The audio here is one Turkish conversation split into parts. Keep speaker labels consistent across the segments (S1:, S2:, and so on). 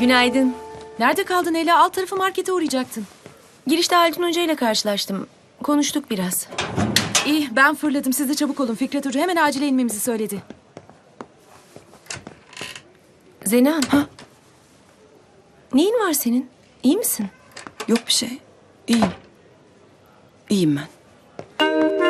S1: Günaydın.
S2: Nerede kaldın Ela? Alt tarafı markete uğrayacaktın.
S1: Girişte Haldun Hoca ile karşılaştım. Konuştuk biraz.
S2: İyi ben fırladım. Siz de çabuk olun. Fikret Hoca hemen acile inmemizi söyledi.
S1: Zenan. Ha? Neyin var senin? İyi misin?
S3: Yok bir şey. İyiyim. İyiyim ben.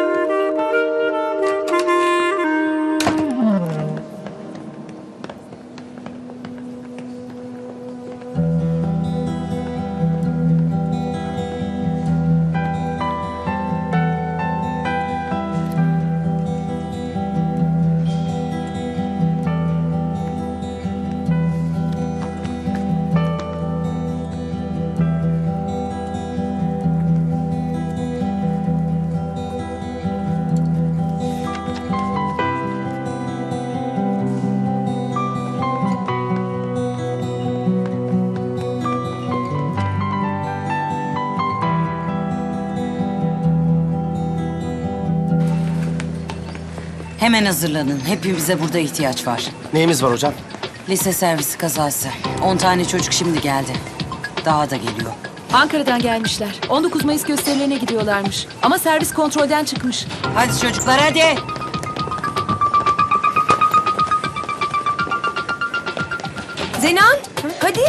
S4: Hemen hazırlanın. Hepimize burada ihtiyaç var.
S5: Neyimiz var hocam?
S4: Lise servisi kazası. 10 tane çocuk şimdi geldi. Daha da geliyor.
S2: Ankara'dan gelmişler. 19 Mayıs gösterilerine gidiyorlarmış. Ama servis kontrolden çıkmış.
S4: Hadi çocuklar hadi.
S1: Zenan, hadi.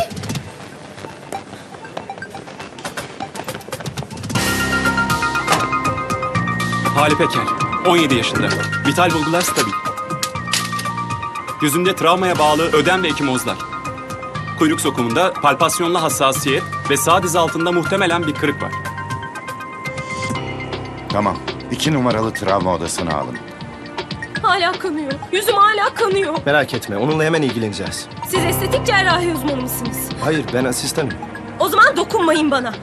S6: Hali Peker, 17 yaşında. Vital bulgular stabil. Yüzünde travmaya bağlı ödem ve ekimozlar. Kuyruk sokumunda palpasyonlu hassasiyet ve sağ diz altında muhtemelen bir kırık var.
S7: Tamam. İki numaralı travma odasına alın.
S8: Hala kanıyor. Yüzüm hala kanıyor.
S5: Merak etme. Onunla hemen ilgileneceğiz.
S8: Siz estetik cerrahi uzmanı mısınız?
S5: Hayır ben asistanım.
S8: O zaman dokunmayın bana.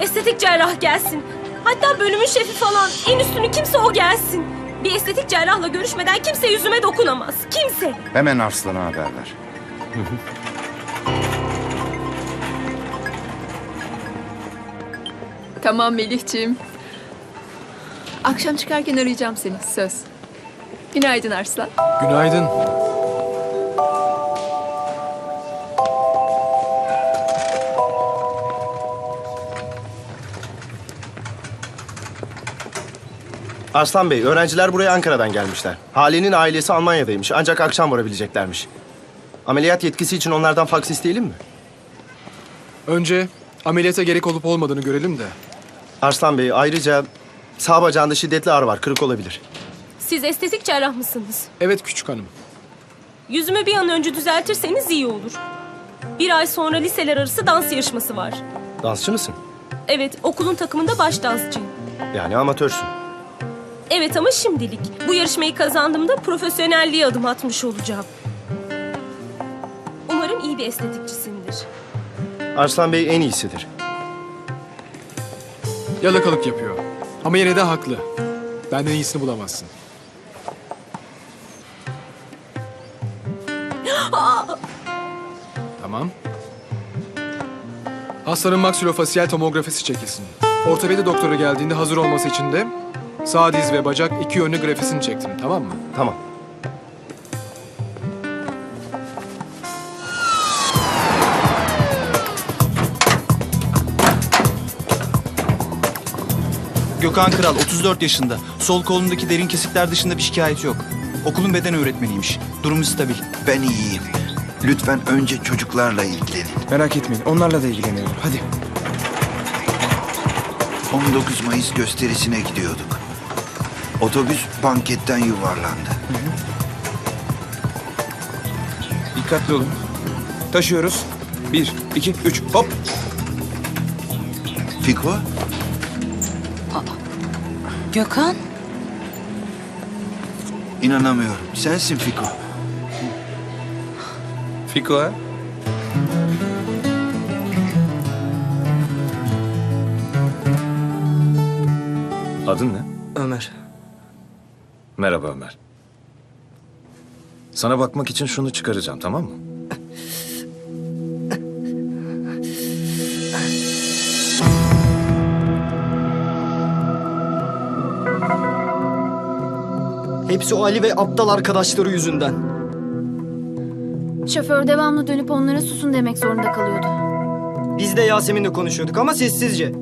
S8: Estetik cerrah gelsin. Hatta bölümün şefi falan. En üstünü kimse o gelsin. Bir estetik cerrahla görüşmeden kimse yüzüme dokunamaz. Kimse.
S7: Hemen Arslan'a haber ver.
S9: Tamam Melihciğim. Akşam çıkarken arayacağım seni. Söz. Günaydın Arslan.
S10: Günaydın.
S5: Arslan Bey, öğrenciler buraya Ankara'dan gelmişler. Hale'nin ailesi Almanya'daymış ancak akşam varabileceklermiş. Ameliyat yetkisi için onlardan faks isteyelim mi?
S10: Önce ameliyata gerek olup olmadığını görelim de.
S5: Arslan Bey, ayrıca sağ bacağında şiddetli ağrı var, kırık olabilir.
S8: Siz estetik cerrah mısınız?
S10: Evet küçük hanım.
S8: Yüzümü bir an önce düzeltirseniz iyi olur. Bir ay sonra liseler arası dans yarışması var.
S5: Dansçı mısın?
S8: Evet, okulun takımında baş dansçıyım.
S5: Yani amatörsün.
S8: Evet ama şimdilik. Bu yarışmayı kazandığımda profesyonelliğe adım atmış olacağım. Umarım iyi bir estetikçisindir.
S5: Arslan Bey en iyisidir.
S10: Yalakalık yapıyor. Ama yine de haklı. Benden iyisini bulamazsın. tamam. Hastanın maksilofasyal tomografisi çekilsin. Ortopedi doktoru geldiğinde hazır olması için de sağ diz ve bacak iki yönlü grafisini çektin tamam mı?
S5: Tamam.
S11: Gökhan Kral 34 yaşında. Sol kolundaki derin kesikler dışında bir şikayeti yok. Okulun beden öğretmeniymiş. Durumu stabil.
S7: Ben iyiyim. Lütfen önce çocuklarla ilgilenin.
S11: Merak etmeyin. Onlarla da ilgileniyorum. Hadi.
S7: 19 Mayıs gösterisine gidiyorduk. Otobüs banketten yuvarlandı.
S11: Dikkatli olun. Taşıyoruz. Bir, iki, üç. Hop.
S7: Fiko,
S4: Gökhan.
S7: inanamıyorum. Sensin Fiko.
S11: Fiko ha?
S5: Adın ne?
S11: Ömer.
S5: Merhaba Ömer. Sana bakmak için şunu çıkaracağım tamam mı?
S11: Hepsi o Ali ve aptal arkadaşları yüzünden.
S2: şoför devamlı dönüp onlara susun demek zorunda kalıyordu.
S12: Biz de Yasemin'le konuşuyorduk ama sessizce.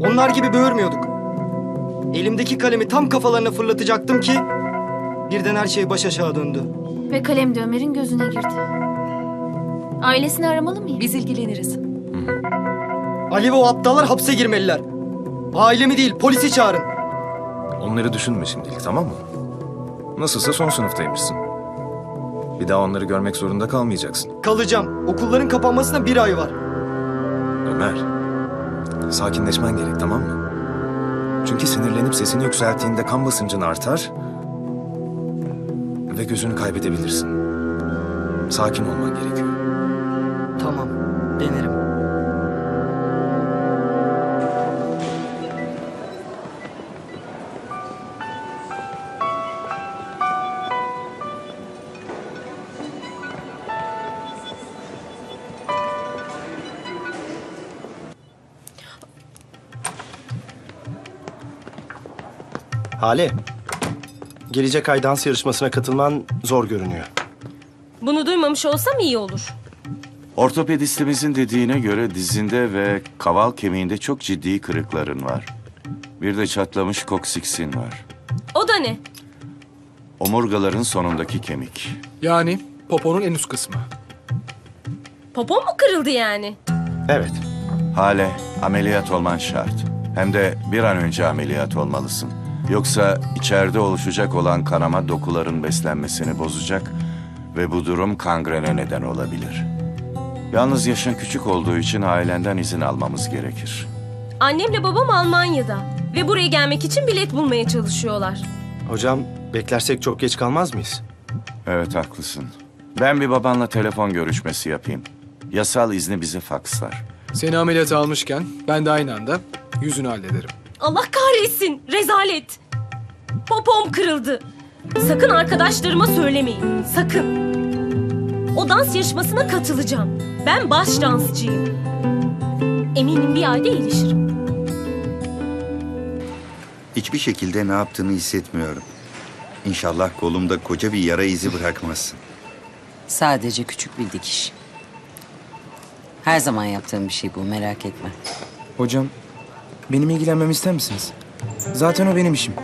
S12: Onlar gibi böğürmüyorduk. Elimdeki kalemi tam kafalarına fırlatacaktım ki... ...birden her şey baş aşağı döndü.
S2: Ve kalem de Ömer'in gözüne girdi. Ailesini aramalı mıyım?
S9: Biz ilgileniriz.
S12: Ali ve o aptallar hapse girmeliler. Ailemi değil, polisi çağırın.
S13: Onları düşünme şimdilik tamam mı? Nasılsa son sınıftaymışsın. Bir daha onları görmek zorunda kalmayacaksın.
S12: Kalacağım. Okulların kapanmasına bir ay var.
S13: Ömer, sakinleşmen gerek tamam mı? Çünkü sinirlenip sesini yükselttiğinde kan basıncın artar ve gözünü kaybedebilirsin. Sakin olman gerekiyor.
S12: Tamam, denerim.
S5: Hale, gelecek ay dans yarışmasına katılman zor görünüyor.
S8: Bunu duymamış olsam iyi olur.
S14: Ortopedistimizin dediğine göre dizinde ve kaval kemiğinde çok ciddi kırıkların var. Bir de çatlamış koksiksin var.
S8: O da ne?
S14: Omurgaların sonundaki kemik.
S10: Yani poponun en üst kısmı.
S8: Popon mu kırıldı yani?
S5: Evet,
S14: Hale ameliyat olman şart. Hem de bir an önce ameliyat olmalısın. Yoksa içeride oluşacak olan kanama dokuların beslenmesini bozacak ve bu durum kangrene neden olabilir. Yalnız yaşın küçük olduğu için ailenden izin almamız gerekir.
S8: Annemle babam Almanya'da. Ve buraya gelmek için bilet bulmaya çalışıyorlar.
S5: hocam beklersek çok geç kalmaz mıyız?
S14: Evet haklısın. Ben bir babanla telefon görüşmesi yapayım. Yasal izni bize fakslar.
S10: Seni ameliyata almışken ben de aynı anda yüzünü hallederim.
S8: Allah kahretsin. Rezalet. Popom kırıldı. Sakın arkadaşlarıma söylemeyin. Sakın. O dans yarışmasına katılacağım. Ben baş dansçıyım. Eminim bir ayda iyileşirim.
S7: Hiçbir şekilde ne yaptığını hissetmiyorum. İnşallah kolumda koca bir yara izi bırakmazsın.
S4: Sadece küçük bir dikiş. Her zaman yaptığım bir şey bu merak etme.
S11: Hocam, benim ilgilenmemi ister misiniz? Zaten o benim işim.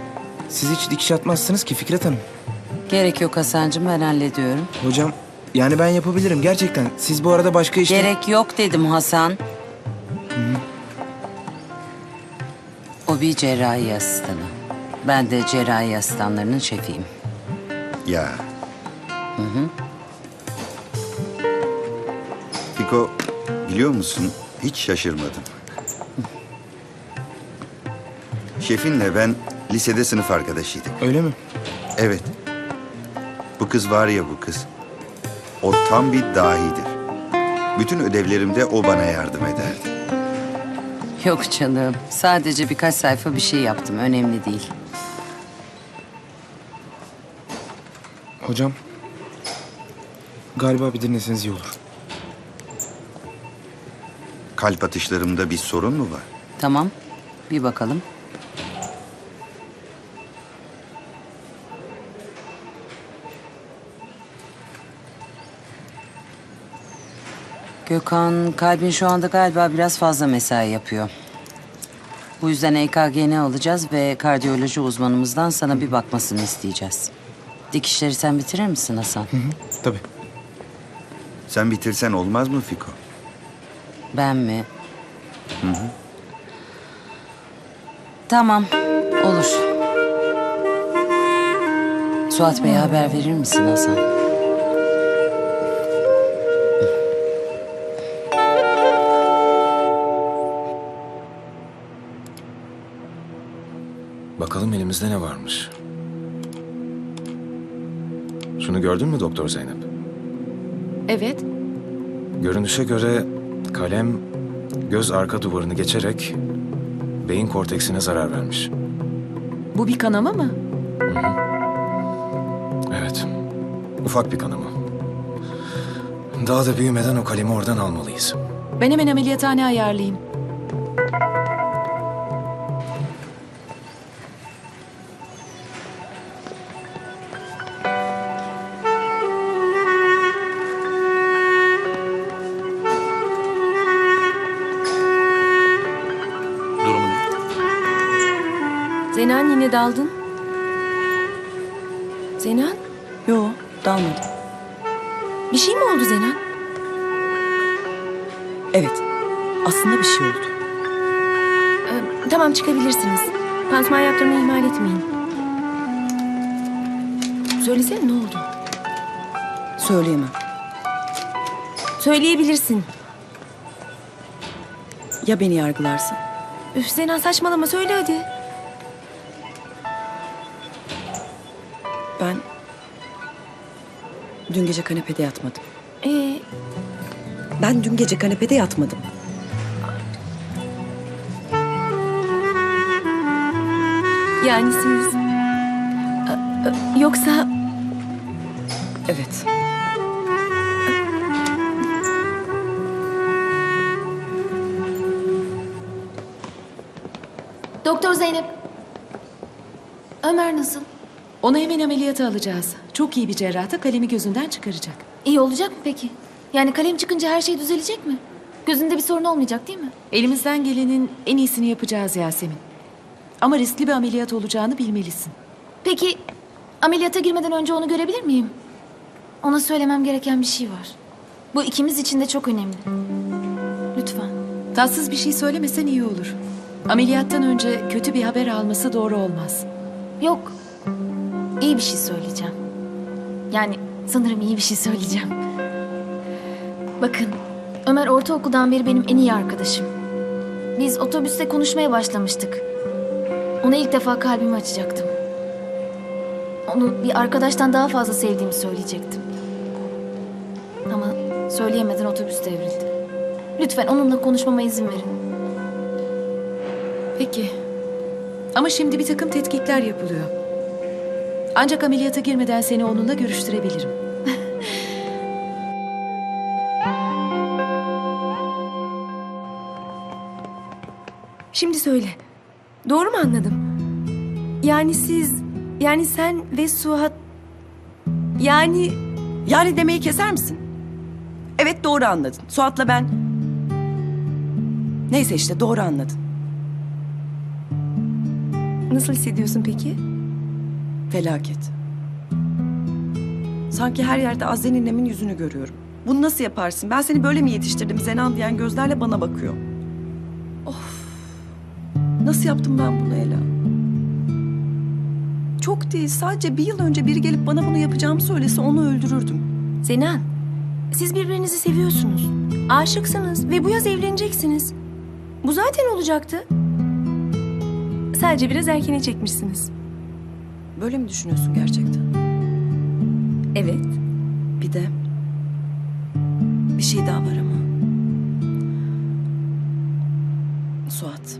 S11: Siz hiç dikiş atmazsınız ki Fikret Hanım.
S4: Gerek yok Hasan'cığım ben hallediyorum.
S11: Hocam, yani ben yapabilirim gerçekten. Siz bu arada başka işte...
S4: Gerek yok dedim Hasan. O bir cerrahi asistanı. Ben de cerrahi asistanlarının şefiyim.
S7: Ya. Fiko, biliyor musun hiç şaşırmadım. Şefinle ben lisede sınıf arkadaşıydık.
S11: Öyle mi?
S7: Evet. Bu kız var ya bu kız. O tam bir dahidir. Bütün ödevlerimde o bana yardım ederdi.
S4: Yok canım. Sadece birkaç sayfa bir şey yaptım. Önemli değil.
S11: Hocam, galiba bir dinleseniz iyi olur.
S7: Kalp atışlarımda bir sorun mu var?
S4: Tamam. Bir bakalım. Gökhan, kalbin şu anda galiba biraz fazla mesai yapıyor. Bu yüzden EKG'ni alacağız ve kardiyoloji uzmanımızdan sana bir bakmasını isteyeceğiz. Dikişleri sen bitirir misin Hasan?
S11: Tabii.
S7: Sen bitirsen olmaz mı Fiko?
S4: Ben mi? Tamam, olur. Suat Bey'e haber verir misin Hasan?
S13: Elimizde ne varmış. Şunu gördün mü Doktor Zeynep?
S2: Evet.
S13: Görünüşe göre kalem göz arka duvarını geçerek beyin korteksine zarar vermiş.
S2: Bu bir kanama mı?
S13: Evet. Ufak bir kanama. Daha da büyümeden o kalemi oradan almalıyız.
S2: Ben hemen ameliyathane ayarlayayım.
S1: Daldın. Zenan,
S3: Yo, dalmadım.
S1: bir şey mi oldu Zenan?
S3: Evet, aslında bir şey oldu.
S1: Ee, tamam çıkabilirsiniz. Pansuman yaptırmayı ihmal etmeyin. Söylesene ne oldu?
S3: Söyleyemem.
S1: Söyleyebilirsin.
S3: Ya beni yargılarsa?
S1: Üf Zenan saçmalama söyle hadi.
S3: Ben dün gece kanepede yatmadım.
S1: Ee,
S3: Ben dün gece kanepede yatmadım.
S1: yani siz... Ee, e, Yoksa
S3: Evet.
S2: Doktor Zeynep. Ömer nasıl? Onu hemen ameliyata alacağız. Çok iyi bir cerrahta kalemi gözünden çıkaracak.
S15: İyi olacak mı peki? Yani kalem çıkınca her şey düzelecek mi? Gözünde bir sorun olmayacak değil mi?
S2: Elimizden gelenin en iyisini yapacağız Yasemin. Ama riskli bir ameliyat olacağını bilmelisin.
S15: Peki ameliyata girmeden önce onu görebilir miyim? Ona söylemem gereken bir şey var. Bu ikimiz için de çok önemli. Lütfen.
S2: Tatsız bir şey söylemesen iyi olur. Ameliyattan önce kötü bir haber alması doğru olmaz.
S15: Yok. İyi bir şey söyleyeceğim. Yani sanırım iyi bir şey söyleyeceğim. Bakın, Ömer ortaokuldan beri benim en iyi arkadaşım. Biz otobüste konuşmaya başlamıştık. Ona ilk defa kalbimi açacaktım. Onu bir arkadaştan daha fazla sevdiğimi söyleyecektim. Ama söyleyemeden otobüs devrildi. Lütfen onunla konuşmama izin verin.
S2: Peki. Ama şimdi bir takım tetkikler yapılıyor. Ancak ameliyata girmeden seni onunla görüştürebilirim.
S1: şimdi söyle. Doğru mu anladım? Yani siz, yani sen ve Suat... Yani
S3: Yani demeyi keser misin? Evet doğru anladın. Suat'la ben... Neyse işte doğru anladın.
S1: nasıl hissediyorsun peki?
S3: Felaket. Sanki her yerde Azze ninemin yüzünü görüyorum. Bunu nasıl yaparsın? Ben seni böyle mi yetiştirdim Zenan diyen gözlerle bana bakıyor. Of. Nasıl yaptım ben bunu Ela? Çok değil. Sadece bir yıl önce biri gelip bana bunu yapacağımı söylese onu öldürürdüm.
S1: Zenan, siz birbirinizi seviyorsunuz. Aşıksınız ve bu yaz evleneceksiniz. Bu zaten olacaktı. Sadece biraz erkene çekmişsiniz.
S3: Böyle mi düşünüyorsun gerçekten?
S1: Evet.
S3: Bir de bir şey daha var ama. Suat.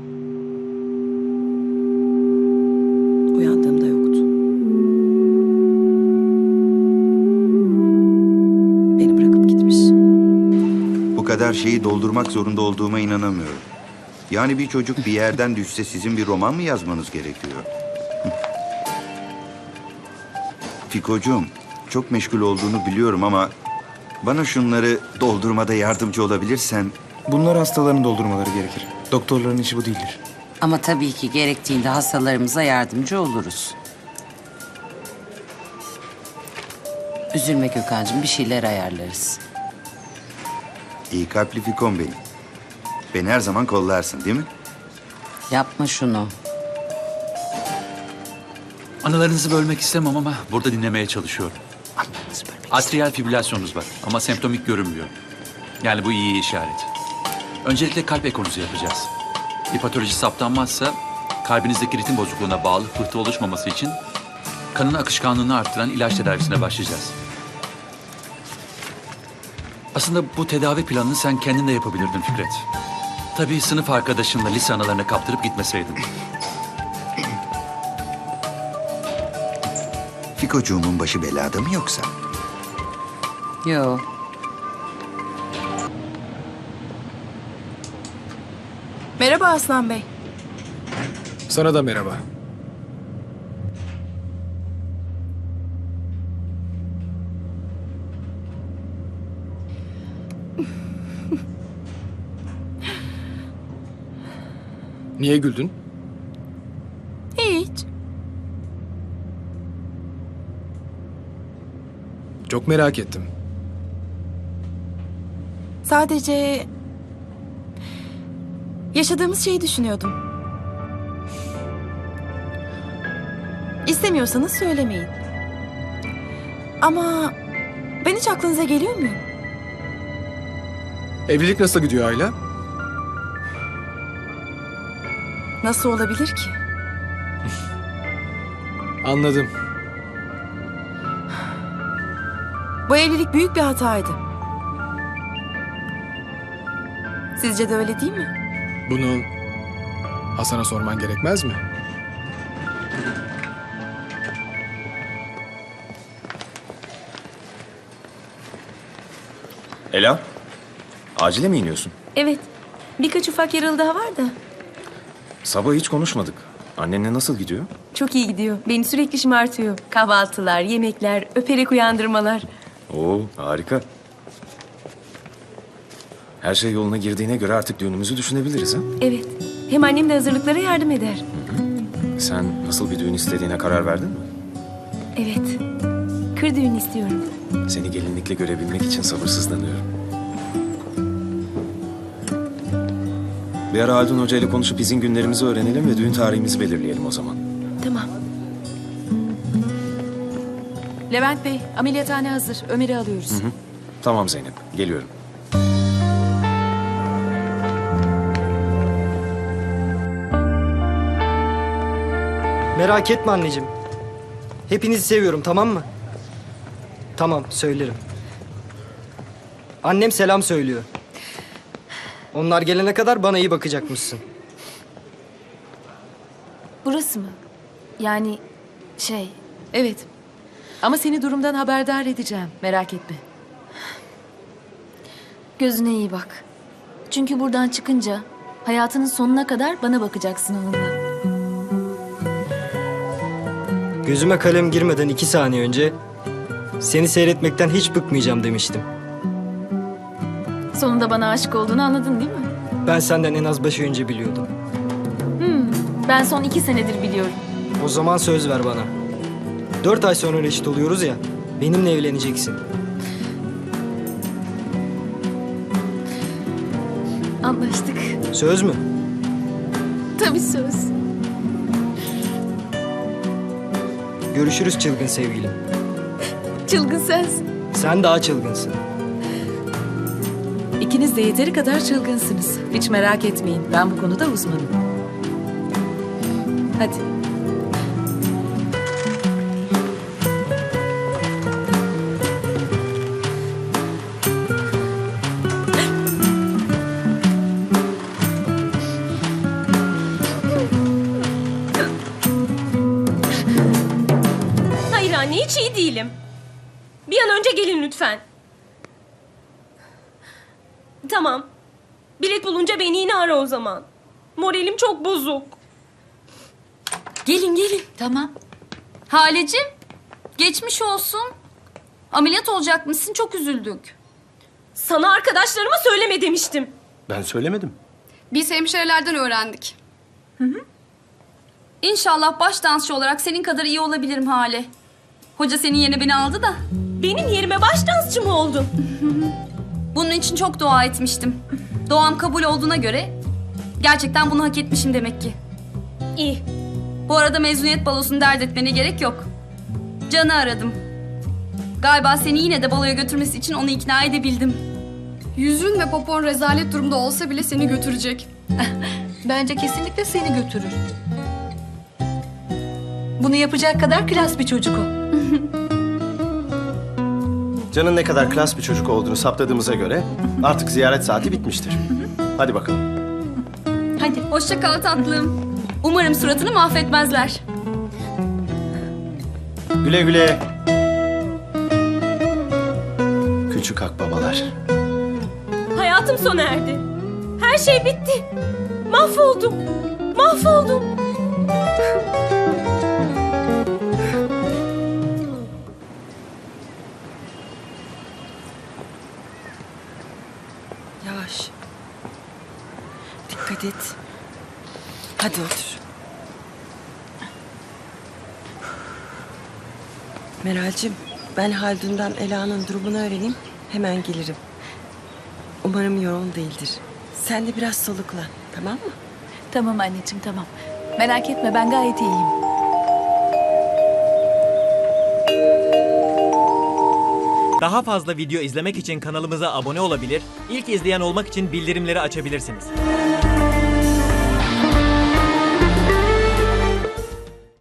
S3: Uyandığımda yoktu. Beni bırakıp gitmiş.
S7: Bu kadar şeyi doldurmak zorunda olduğuma inanamıyorum. Yani bir çocuk bir yerden düşse sizin bir roman mı yazmanız gerekiyor? Fikocuğum, çok meşgul olduğunu biliyorum ama bana şunları doldurmada yardımcı olabilirsen
S13: Bunlar hastaların doldurmaları gerekir. Doktorların işi bu değildir.
S4: Ama tabii ki gerektiğinde hastalarımıza yardımcı oluruz. Üzülme Gökhan'cığım bir şeyler ayarlarız.
S7: iyi kalpli Fikon benim. Beni her zaman kollarsın değil mi?
S4: Yapma şunu.
S16: Anılarınızı bölmek istemem ama burada dinlemeye çalışıyorum. Atrial fibrilasyonunuz var ama semptomik görünmüyor. Yani bu iyi işaret. Öncelikle kalp ekonuzu yapacağız. Bir patoloji saptanmazsa kalbinizdeki ritim bozukluğuna bağlı pıhtı oluşmaması için kanın akışkanlığını arttıran ilaç tedavisine başlayacağız. Aslında bu tedavi planını sen kendin de yapabilirdin Fikret. Tabii sınıf arkadaşınla lise anılarına kaptırıp gitmeseydin.
S7: Fikocuğumun başı belada mı yoksa?
S4: Yo.
S3: Merhaba Aslan Bey.
S10: Sana da merhaba. Niye güldün?
S1: Hiç.
S10: Çok merak ettim.
S17: Sadece yaşadığımız şeyi düşünüyordum. İstemiyorsanız söylemeyin. Ama ben hiç aklınıza geliyor muyum?
S10: Evlilik nasıl gidiyor Ayla?
S17: Nasıl olabilir ki?
S10: Anladım.
S17: Bu evlilik büyük bir hataydı. Sizce de öyle değil mi?
S10: Bunu Hasan'a sorman gerekmez mi?
S13: Ela, acile mi iniyorsun?
S1: Evet. Birkaç ufak yaralı daha var da.
S13: Sabah hiç konuşmadık. Annenle nasıl gidiyor?
S1: Çok iyi gidiyor. Beni sürekli şımartıyor. Kahvaltılar, yemekler, öperek uyandırmalar.
S13: Oo, harika. Her şey yoluna girdiğine göre artık düğünümüzü düşünebiliriz ha?
S1: Evet. Hem annem de hazırlıklara yardım eder.
S13: Sen nasıl bir düğün istediğine karar verdin mi?
S1: Evet. Kır düğün istiyorum.
S13: Seni gelinlikle görebilmek için sabırsızlanıyorum. Bir ara Haldun Hoca ile konuşup izin günlerimizi öğrenelim ve düğün tarihimizi belirleyelim o zaman.
S1: Tamam.
S2: Levent Bey, ameliyathane hazır. Ömer'i alıyoruz.
S13: Hı hı. Tamam Zeynep, geliyorum.
S12: Merak etme anneciğim. Hepinizi seviyorum tamam mı? Tamam söylerim. Annem selam söylüyor. Onlar gelene kadar bana iyi bakacakmışsın.
S15: Burası mı? Yani şey...
S2: Evet. Ama seni durumdan haberdar edeceğim. Merak etme.
S15: Gözüne iyi bak. Çünkü buradan çıkınca hayatının sonuna kadar bana bakacaksın onunla.
S12: Gözüme kalem girmeden iki saniye önce seni seyretmekten hiç bıkmayacağım demiştim.
S15: Sonunda bana aşık olduğunu anladın değil mi?
S12: Ben senden en az beş ay önce biliyordum.
S15: Hmm, ben son iki senedir biliyorum.
S12: O zaman söz ver bana. Dört ay sonra reşit oluyoruz ya. Benimle evleneceksin.
S15: Anlaştık.
S12: Söz mü?
S15: Tabii söz.
S12: Görüşürüz çılgın sevgilim.
S15: Çılgın sensin.
S12: Sen daha çılgınsın.
S2: İkiniz de yeteri kadar çılgınsınız. Hiç merak etmeyin. Ben bu konuda uzmanım. Hadi.
S8: Zaman. Moralim çok bozuk.
S1: Gelin gelin.
S18: Tamam. Halecim, geçmiş olsun. Ameliyat olacakmışsın, çok üzüldük.
S8: Sana arkadaşlarıma söyleme demiştim.
S5: Ben söylemedim.
S18: Biz hemşirelerden öğrendik. İnşallah baş dansçı olarak senin kadar iyi olabilirim Hale. Hoca senin yerine beni aldı da.
S8: Benim yerime baş dansçı mı oldun?
S18: Bunun için çok dua etmiştim. Doğam kabul olduğuna göre gerçekten bunu hak etmişim demek ki.
S8: İyi.
S18: Bu arada mezuniyet balosunu dert etmene gerek yok. Can'ı aradım. Galiba seni yine de baloya götürmesi için onu ikna edebildim.
S19: Yüzün ve popon rezalet durumda olsa bile seni götürecek.
S2: Bence kesinlikle seni götürür. Bunu yapacak kadar klas bir çocuk o.
S5: Can'ın ne kadar klas bir çocuk olduğunu saptadığımıza göre artık ziyaret saati bitmiştir. Hadi bakalım.
S18: Hadi hoşça kal tatlım. Umarım suratını mahvetmezler.
S5: Güle güle. Küçük akbabalar.
S8: Hayatım sona erdi. Her şey bitti. Mahvoldum. Mahvoldum.
S3: Yavaş. Dikkat et. Hadi otur. Meral'cim Ben Haldun'dan Ela'nın durumunu öğreneyim. Hemen gelirim. Umarım yoğun değildir. Sen de biraz soluklan. Tamam mı?
S2: Tamam anneciğim tamam. Merak etme ben gayet iyiyim.
S6: Daha fazla video izlemek için kanalımıza abone olabilir, ilk izleyen olmak için bildirimleri açabilirsiniz.